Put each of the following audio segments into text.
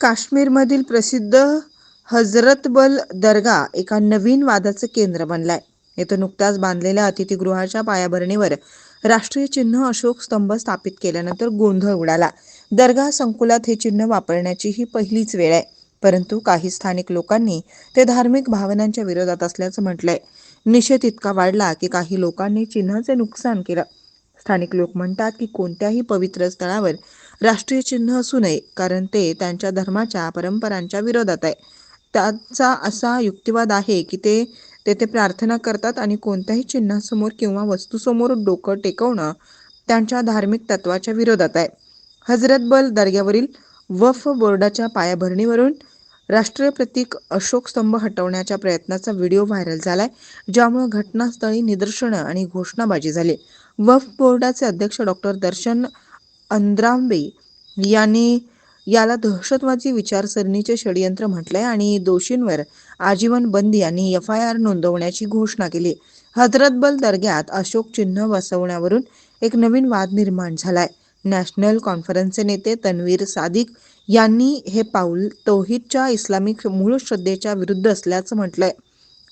काश्मीरमधील प्रसिद्ध हजरतबल दर्गा एका नवीन वादाचं केंद्र बनलाय. येथे नुकत्याच बांधलेल्या अतिथीगृहाच्या पायाभरणीवर राष्ट्रीय चिन्ह अशोक स्तंभ स्थापित केल्यानंतर गोंधळ उडाला. दर्गा संकुलात हे चिन्ह वापरण्याची ही पहिलीच वेळ आहे. परंतु काही स्थानिक लोकांनी ते धार्मिक भावनांच्या विरोधात असल्याचं म्हटलंय. निषेध इतका वाढला की काही लोकांनी चिन्हाचे नुकसान केलं. स्थानिक लोक म्हणतात की कोणत्याही पवित्र स्थळावर राष्ट्रीय चिन्ह असू नये कारण ते त्यांच्या धर्माच्या परंपरांच्या विरोधात आहे. त्याचा असा युक्तिवाद आहे की ते तेथे प्रार्थना करतात आणि कोणत्याही चिन्हासमोर किंवा वस्तूसमोर डोकं टेकवणं त्यांच्या धार्मिक तत्वाच्या विरोधात आहे. हजरतबल दर्ग्यावरील वफ बोर्डाच्या पायाभरणीवरून राष्ट्रीय प्रतीक अशोक स्तंभ हटवण्याच्या प्रयत्नाचा व्हिडिओ व्हायरल झालाय ज्यामुळे घटनास्थळी निदर्शनं आणि घोषणाबाजी झाली. वफ बोर्डाचे अध्यक्ष डॉक्टर दर्शन अंद्रांबे यांनी याला दहशतवादी विचारसरणीचे षडयंत्र म्हटलंय आणि दोषींवर आजीवन बंदी आणि एफ आय आर नोंदवण्याची घोषणा केली. हजरतबल दर्ग्यात अशोक चिन्ह बसवण्यावरून एक नवीन वाद निर्माण झालाय. नॅशनल कॉन्फरन्सचे नेते तन्वीर सादिक यांनी हे पाऊल तौहीदच्या इस्लामिक मूळ श्रद्धेच्या विरुद्ध असल्याचं म्हटलंय.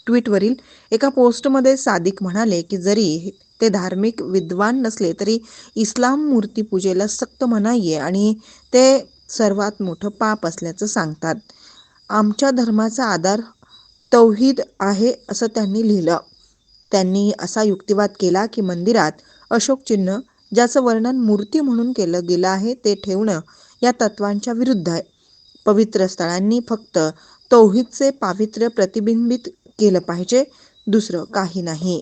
ट्विटवरील एका पोस्टमध्ये सादिक म्हणाले की जरी ते धार्मिक विद्वान नसले तरी इस्लाम मूर्तीपूजेला सक्त मनाई आहे आणि ते सर्वात मोठं पाप असल्याचं सांगतात. आमच्या धर्माचा आधार तौहीद आहे असं त्यांनी लिहिलं. त्यांनी असा युक्तिवाद केला की मंदिरात अशोक चिन्ह ज्याचं वर्णन मूर्ती म्हणून केलं गेलं आहे ते ठेवणं या तत्वांच्या विरुद्ध आहे. पवित्र स्थळांनी फक्त तौहीदचे पावित्र्य प्रतिबिंबित केलं पाहिजे दुसरं काही नाही.